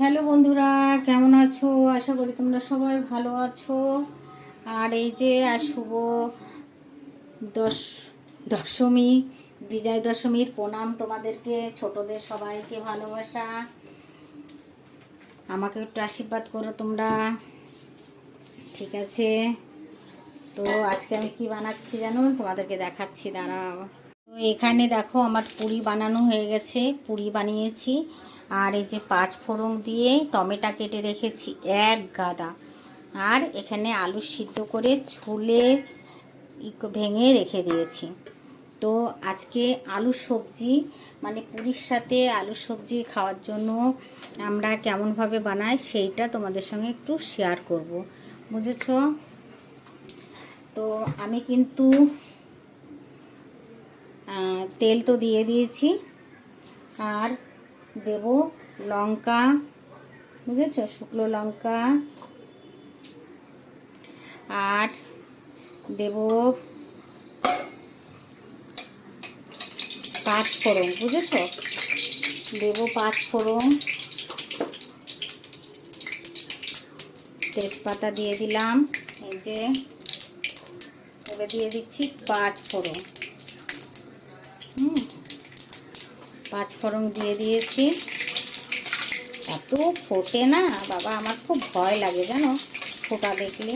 Hello বন্ধুরা, কেমন আছো? আশা করি তোমরা সবাই ভালো আছো। আর এই যে শুভ দশ, দশমী, বিজয় দশমীর প্রণাম তোমাদেরকে, ছোটদের সবাইকে ভালোবাসা। আমাকে একটু আশীর্বাদ করো তোমরা। ঠিক আছে? তো আজকে আমি কি বানাচ্ছি জানো? তোমাদেরকে দেখাচ্ছি, দাঁড়াও। তো এখানে দেখো, আমার পুরি বানানো হয়ে গেছে। পুরি বানিয়েছি। আর এই যে পাঁচ ফোড়ন দিয়ে টমেটো কেটে রেখেছি, এক গাদা। আর এখানে আলু সিদ্ধ করে ছুলে ভেঙে রেখে দিয়েছি। তো আজকে আলু সবজি মানে পুরীর সাথে আলু সবজি খাওয়ার জন্য আমরা কেমনভাবে বানাই সেইটা তোমাদের সঙ্গে একটু শেয়ার করব, বুঝেছ? তো আমি কিন্তু তেল তো দিয়ে দিয়েছি। আর দেব লঙ্কা, বুঝেছ? শুকনো লঙ্কা। আর দেব পাঁচ ফোড়ন বুঝেছ? দেব পাঁচ ফোড়ন তেজপাতা দিয়ে দিলাম, এই যে, এবার দিয়ে দিচ্ছি পাঁচ ফোড়ন হুম পাঁচ ফোড়ন দিয়ে দিয়েছি। এত ফোটে না, বাবা, আমার খুব ভয় লাগে, জানো? ফোটা দেখলে,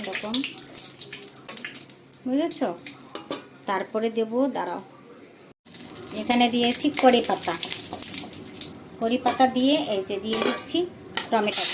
এরকম। বুঝেছ? তারপরে দেব, দাঁড়াও। এখানে দিয়েছি কড়ি পাতা কড়ি পাতা দিয়ে এই যে দিয়ে দিচ্ছি টমেটোগুলো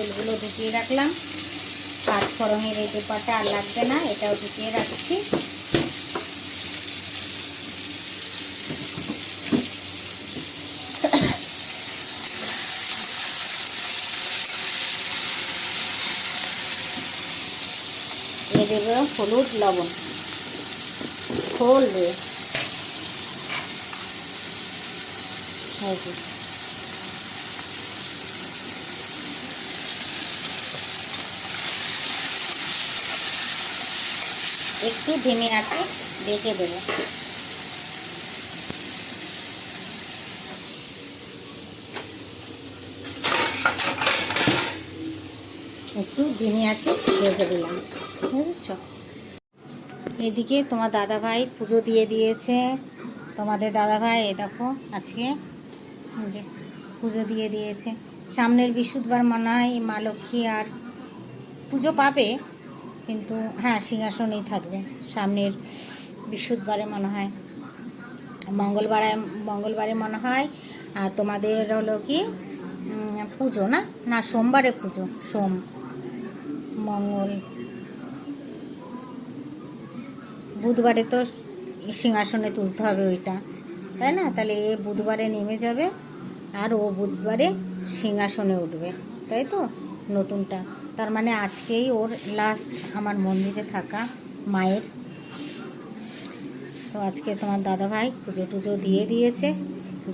তেলগুলো ঢুকিয়ে রাখলাম। পাঁচ ফোড়নের এই ব্যাপারটা আর লাগবে না, এটাও ঢুকিয়ে রাখছি। হলুদ লবণ। খোল দে এই যে। একটু ধিমে আছে ডেকে দেবো। একটু ধিমে আছে রেখে দিলাম। বুঝেছ? এদিকে তোমার দাদা ভাই পুজো দিয়ে দিয়েছে। তোমাদের দাদা ভাই এ দেখো, আজকে যে পুজো দিয়ে দিয়েছে। সামনের বৃহস্পতিবার মনে হয় মা লক্ষ্মী আর পুজো পাবে। কিন্তু হ্যাঁ সিংহাসনেই থাকবে। সামনের বৃহস্পতিবারে মনে হয়, মঙ্গলবারে মঙ্গলবারে মনে হয়, আর তোমাদের হলো কি পুজো না? না, সোমবারে পুজো, সোম, মঙ্গল। বুধবারে তো সিংহাসনে তুলতে হবে ওইটা, তাই না? তাহলে এ বুধবারে নেমে যাবে, আর ও বুধবারে সিংহাসনে উঠবে, তাই তো? নতুনটা। তার মানে আজকেই ওর লাস্ট আমার মন্দিরে থাকা মায়ের। তো আজকে তোমার দাদা ভাই পুজো টুজো দিয়ে দিয়েছে।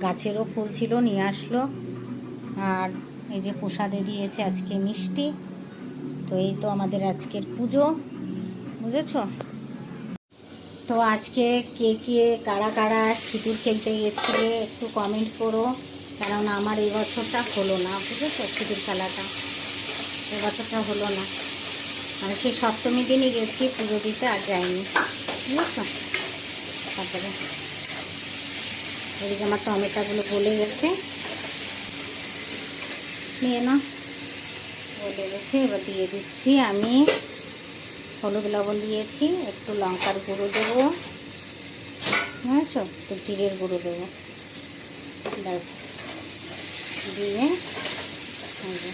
গাছেরও ফুল ছিল, নিয়ে আসলো। আর এই যে প্রসাদে দিয়েছে আজকে মিষ্টি। তো এই তো আমাদের আজকের পুজো। বুঝেছ? তো আজকে কে কে, কারা কারা সিঁদুর খেলতে গেছিলে একটু কমেন্ট করো। কারণ আমার এই বছরটা হলো না, বুঝেছ? সিঁদুর খেলাটা। এ বছরটা হলো না। আমি সেই সপ্তমী দিনই গেছি, পুজো দিতে আর যাইনি। বুঝেছ? তারপরে এদিকে আমার টমেটোগুলো গলে গেছে। নিয়ে না গলে গেছে, এবার দিয়ে দিচ্ছি আমি। হলুদ লবণ দিয়েছি, একটু লঙ্কার গুঁড়ো দেবো। বুঝেছ? একটু জিরের গুঁড়ো দেবো। ব্যাস। দিয়ে এই যে এই যে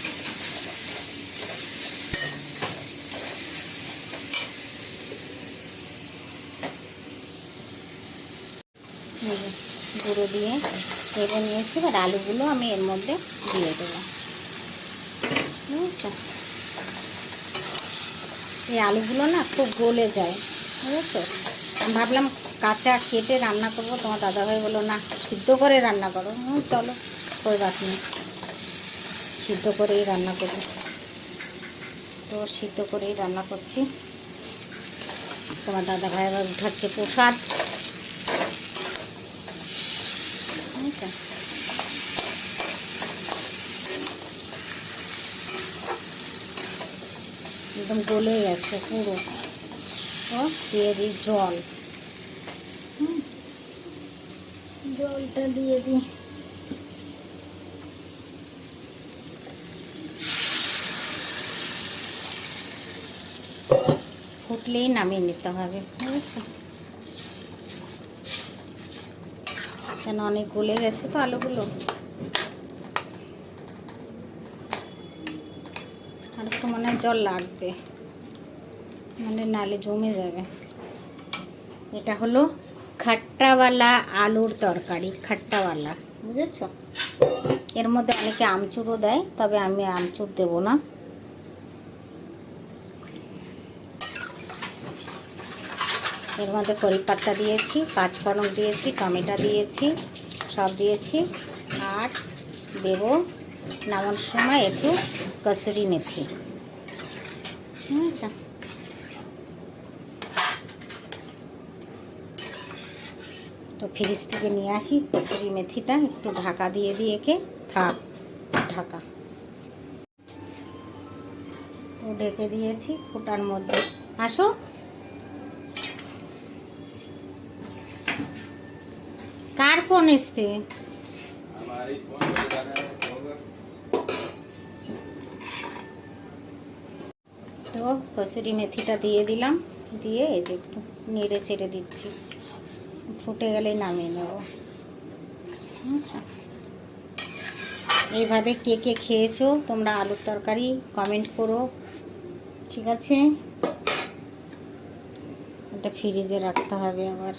গুঁড়ো দিয়ে ভেজে নিয়েছি এবার আলুগুলো আমি এর মধ্যে দিয়ে দেবো। এই আলুগুলো না খুব গলে যায় বুঝেছ? ভাবলাম কাঁচা কেটে রান্না করব তোমার দাদাভাই বলল না সিদ্ধ করে রান্না করো। হুম, চলো বাত নেই। সিদ্ধ করেই রান্না করব। তো সিদ্ধ করেই রান্না করছি। তোমার দাদাভাই আবার উঠাচ্ছে প্রসাদ বুঝেছ? একদম গলে গেছে পুরো। দিয়ে দিই জল। জলটা দিয়ে দিই। ফুটলেই নামিয়ে নিতে হবে কেন অনেক গলে গেছে তো আলুগুলো? আর একটু মনে জল লাগবে। মানে নালে জমে যাবে। এটা হলো খাট্টাওয়ালা আলুর তরকারি, খাট্টাওয়ালা, বুঝেছ? এর মধ্যে অনেকে আমচুরও দেয়, তবে আমি আমচুর দেবো না। এর মধ্যে পাত্তা দিয়েছি, পাঁচফোড়ন দিয়েছি, টমেটো দিয়েছি, সব দিয়েছি। আর দেব নামানোর সময় একটু কসুরি মেথি। বুঝেছ তো ফ্রিজ থেকে নিয়ে আসি কচুরি মেথিটা একটু ঢাকা দিয়ে দিয়ে একে থাক ঢাকা। তো ঢেকে দিয়েছি ফুটার মধ্যে। আসো। কার ফোন এসছে? দেখো কসুরি মেথিটা দিয়ে দিলাম। দিয়ে এই যে একটু নেড়ে চেড়ে দিচ্ছি। ফুটে গেলেই নামিয়ে নেব। আচ্ছা। এইভাবে কে কে খেয়েছো? তোমরা আলুর তরকারি কমেন্ট করো। ঠিক আছে? এটা ফ্রিজে রাখতে হবে আবার।